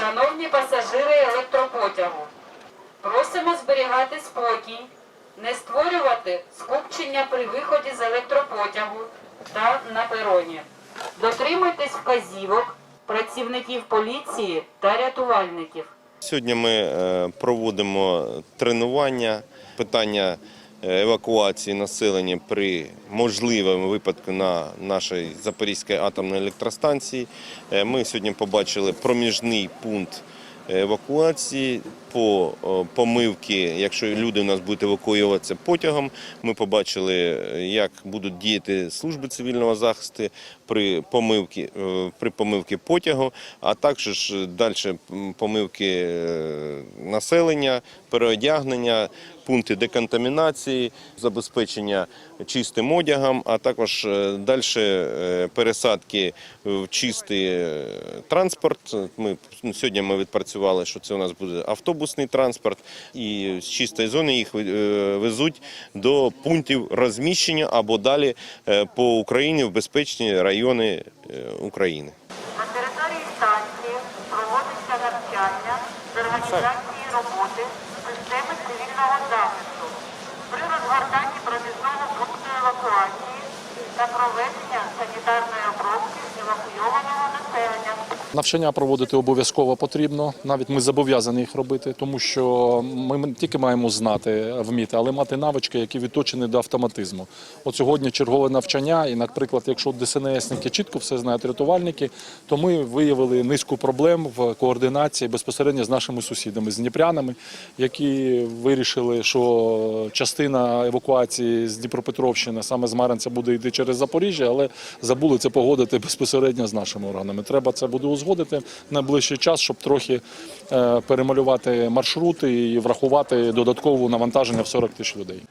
Шановні пасажири електропотягу, просимо зберігати спокій, не створювати скупчення при виході з електропотягу та на пероні. Дотримуйтесь вказівок працівників поліції та рятувальників. Сьогодні ми е, проводимо тренування, питання евакуації населення при можливому випадку на нашій Запорізькій атомній електростанції. Е, Ми сьогодні побачили проміжний пункт евакуації по е, помивки, якщо люди у нас будуть евакуюватися потягом. Ми побачили, е, як будуть діяти служби цивільного захисту при помивці, е, при помивці потягу, а також далі помивки населення, переодягнення, пункти деконтамінації, забезпечення чистим одягом, а також далі пересадки в чистий транспорт. Ми сьогодні ми відпрацювали, що це у нас буде автобусний транспорт, і з чистої зони їх е, везуть до пунктів розміщення або далі е, по Україні в безпечні райони е, України. На території станції проводиться навчання з організації роботи системи цивільного захисту при розгортанні проміжного пункту евакуації та проведення санітарної. Навчання проводити обов'язково потрібно. Навіть ми зобов'язані їх робити, тому що ми не тільки маємо знати, вміти, але мати навички, які відточені до автоматизму. От сьогодні чергове навчання, і, наприклад, якщо ДСНСники чітко все знають рятувальники, то ми виявили низку проблем в координації безпосередньо з нашими сусідами, з дніпрянами, які вирішили, що частина евакуації з Дніпропетровщини, саме з Маринця, буде йти через Запоріжжя, але забули це погодити безпосередньо з нашими органами. Треба це буде узгодити на найближчий час, щоб трохи е, перемалювати маршрути і врахувати додаткову навантаження в 40 тисяч людей.